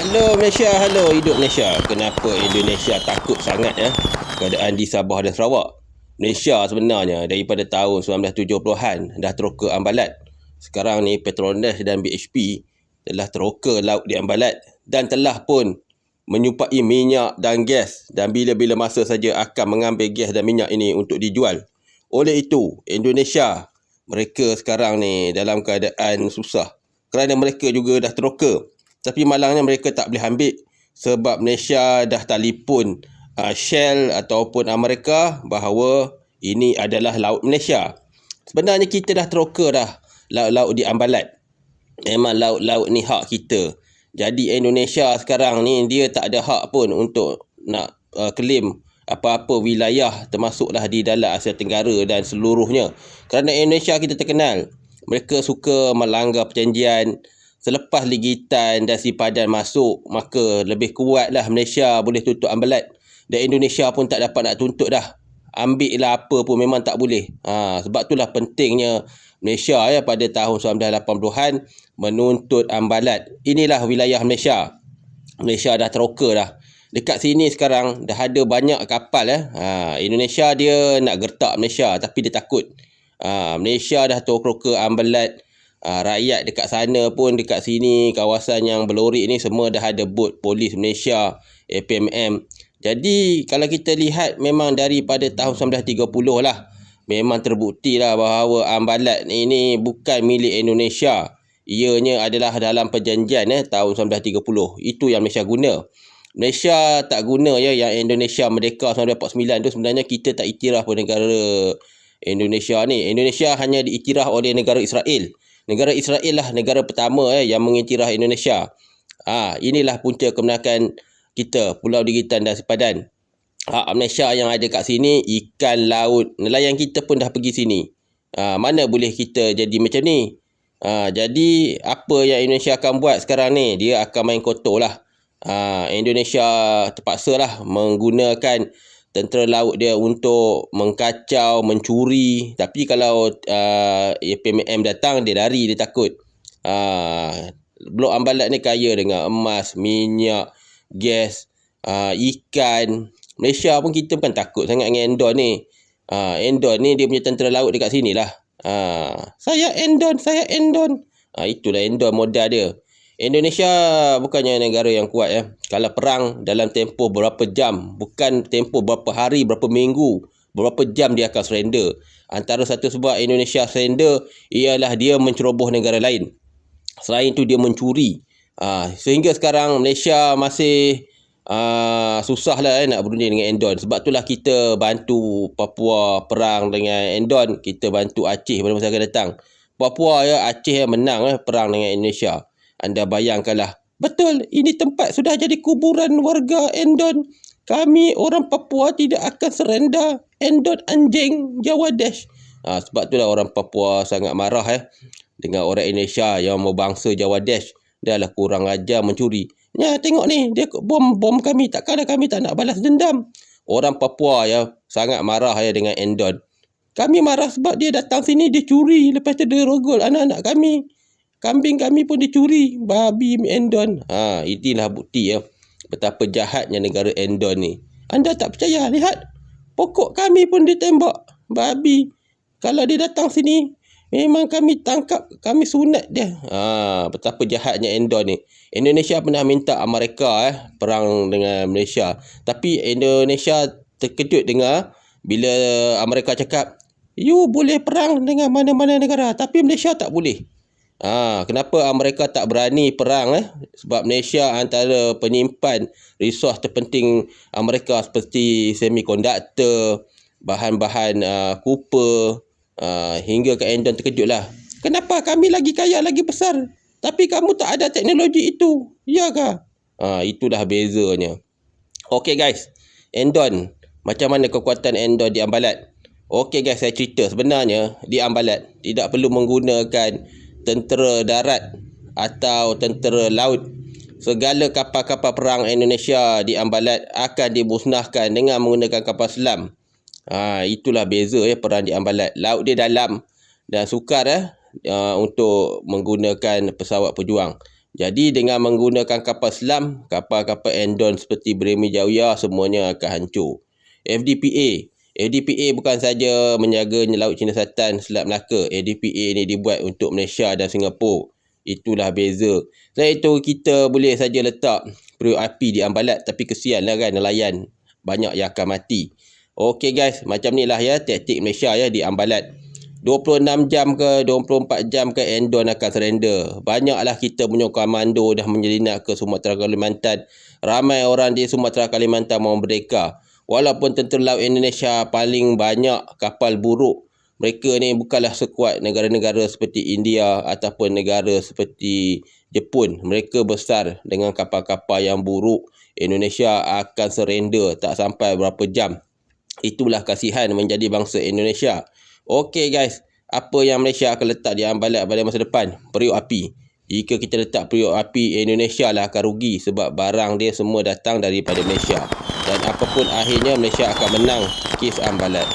Hello Malaysia, hello hidup Malaysia. Kenapa Indonesia takut sangat ya keadaan di Sabah dan Sarawak? Malaysia sebenarnya daripada tahun 1970-an dah teroka ambalat. Sekarang ni Petronas dan BHP telah teroka laut di ambalat dan telah pun menyupai minyak dan gas dan bila-bila masa saja akan mengambil gas dan minyak ini untuk dijual. Oleh itu, Indonesia mereka sekarang ni dalam keadaan susah kerana mereka juga dah teroka tapi malangnya mereka tak boleh ambil sebab Malaysia dah telefon uh, Shell ataupun Amerika bahawa ini adalah laut Malaysia. Sebenarnya kita dah teroka dah laut-laut di Ambalat. Memang laut-laut ni hak kita. Jadi Indonesia sekarang ni dia tak ada hak pun untuk nak uh, claim apa-apa wilayah termasuklah di dalam Asia Tenggara dan seluruhnya. Kerana Indonesia kita terkenal mereka suka melanggar perjanjian Selepas ligitan dan sipadan masuk, maka lebih kuatlah Malaysia boleh tutup ambalat. Dan Indonesia pun tak dapat nak tuntut dah. Ambil lah apa pun memang tak boleh. Ha, sebab itulah pentingnya Malaysia ya pada tahun 1980-an menuntut ambalat. Inilah wilayah Malaysia. Malaysia dah teroka dah. Dekat sini sekarang dah ada banyak kapal ya. Ha, Indonesia dia nak gertak Malaysia tapi dia takut. Ha, Malaysia dah teroka ambalat uh, rakyat dekat sana pun dekat sini kawasan yang berlorik ni semua dah ada bot polis Malaysia APMM jadi kalau kita lihat memang daripada tahun 1930 lah memang terbukti lah bahawa ambalat ini bukan milik Indonesia. Ianya adalah dalam perjanjian eh, tahun 1930 itu yang Malaysia guna. Malaysia tak guna ya yang Indonesia merdeka 1949 tu sebenarnya kita tak iktiraf pun negara Indonesia ni. Indonesia hanya diiktiraf oleh negara Israel negara Israel lah negara pertama eh, yang mengiktiraf Indonesia. Ha, inilah punca kemenakan kita, Pulau Digitan dan Sepadan. Hak Malaysia yang ada kat sini, ikan laut, nelayan kita pun dah pergi sini. Ha, mana boleh kita jadi macam ni? Ha, jadi, apa yang Indonesia akan buat sekarang ni? Dia akan main kotor lah. Ha, Indonesia terpaksa lah menggunakan tentera laut dia untuk mengkacau, mencuri. Tapi kalau uh, PMM datang, dia lari, dia takut. Uh, Blok Ambalat ni kaya dengan emas, minyak, gas, uh, ikan. Malaysia pun kita bukan takut sangat dengan Endon ni. Uh, Endon ni dia punya tentera laut dekat sini lah. Uh, saya Endon, saya Endon. Uh, itulah Endon modal dia. Indonesia bukannya negara yang kuat ya. Kalau perang dalam tempoh berapa jam, bukan tempoh berapa hari, berapa minggu, berapa jam dia akan surrender. Antara satu sebab Indonesia surrender ialah dia menceroboh negara lain. Selain itu dia mencuri. Uh, sehingga sekarang Malaysia masih uh, susah lah eh, nak berunding dengan Endon. Sebab itulah kita bantu Papua perang dengan Endon. Kita bantu Aceh pada masa akan datang. Papua ya Aceh yang menang eh, perang dengan Indonesia. Anda bayangkanlah. Betul, ini tempat sudah jadi kuburan warga Endon. Kami orang Papua tidak akan serenda Endon anjing Jawa Dash. Ha, sebab itulah orang Papua sangat marah eh dengan orang Indonesia yang mau bangsa Jawa Dash. Dia lah kurang ajar mencuri. Ya, tengok ni, dia bom bom kami. Takkanlah kami tak nak balas dendam. Orang Papua ya sangat marah ya dengan Endon. Kami marah sebab dia datang sini, dia curi. Lepas tu dia rogol anak-anak kami. Kambing kami pun dicuri. Babi Endon. Ha, inilah bukti ya. Betapa jahatnya negara Endon ni. Anda tak percaya? Lihat. Pokok kami pun ditembak. Babi. Kalau dia datang sini, memang kami tangkap, kami sunat dia. Ha, betapa jahatnya Endon ni. Indonesia pernah minta Amerika eh, perang dengan Malaysia. Tapi Indonesia terkejut dengar bila Amerika cakap, you boleh perang dengan mana-mana negara. Tapi Malaysia tak boleh. Ha, kenapa mereka tak berani perang eh? Sebab Malaysia antara penyimpan resource terpenting Amerika seperti semiconductor, bahan-bahan uh, copper uh, hingga ke Endon terkejutlah. Kenapa kami lagi kaya lagi besar tapi kamu tak ada teknologi itu? Ya ke? Ha, itulah bezanya. Okey guys. Endon, macam mana kekuatan Endon di Ambalat? Okey guys, saya cerita sebenarnya di Ambalat tidak perlu menggunakan tentera darat atau tentera laut segala kapal-kapal perang Indonesia di Ambalat akan dimusnahkan dengan menggunakan kapal selam. Ha, itulah beza ya perang di Ambalat. Laut dia dalam dan sukar uh, untuk menggunakan pesawat pejuang. Jadi dengan menggunakan kapal selam, kapal-kapal endon seperti Bremi Jawia semuanya akan hancur. FDPA FDPA bukan saja menjaga Laut Cina Selatan Selat Melaka. FDPA ini dibuat untuk Malaysia dan Singapura. Itulah beza. Selain itu, kita boleh saja letak periuk api di Ambalat. Tapi kesian lah kan nelayan. Banyak yang akan mati. Okey guys, macam ni lah ya taktik Malaysia ya di Ambalat. 26 jam ke 24 jam ke Endon akan surrender. Banyaklah kita punya komando dah menyelinap ke Sumatera Kalimantan. Ramai orang di Sumatera Kalimantan mau merdeka. Walaupun tentera laut Indonesia paling banyak kapal buruk. Mereka ni bukanlah sekuat negara-negara seperti India ataupun negara seperti Jepun. Mereka besar dengan kapal-kapal yang buruk. Indonesia akan surrender tak sampai berapa jam. Itulah kasihan menjadi bangsa Indonesia. Okey guys, apa yang Malaysia akan letak di ambalat pada masa depan? Periuk api. Jika kita letak periuk api, Indonesia lah akan rugi sebab barang dia semua datang daripada Malaysia. Dan apapun akhirnya, Malaysia akan menang kes ambalat.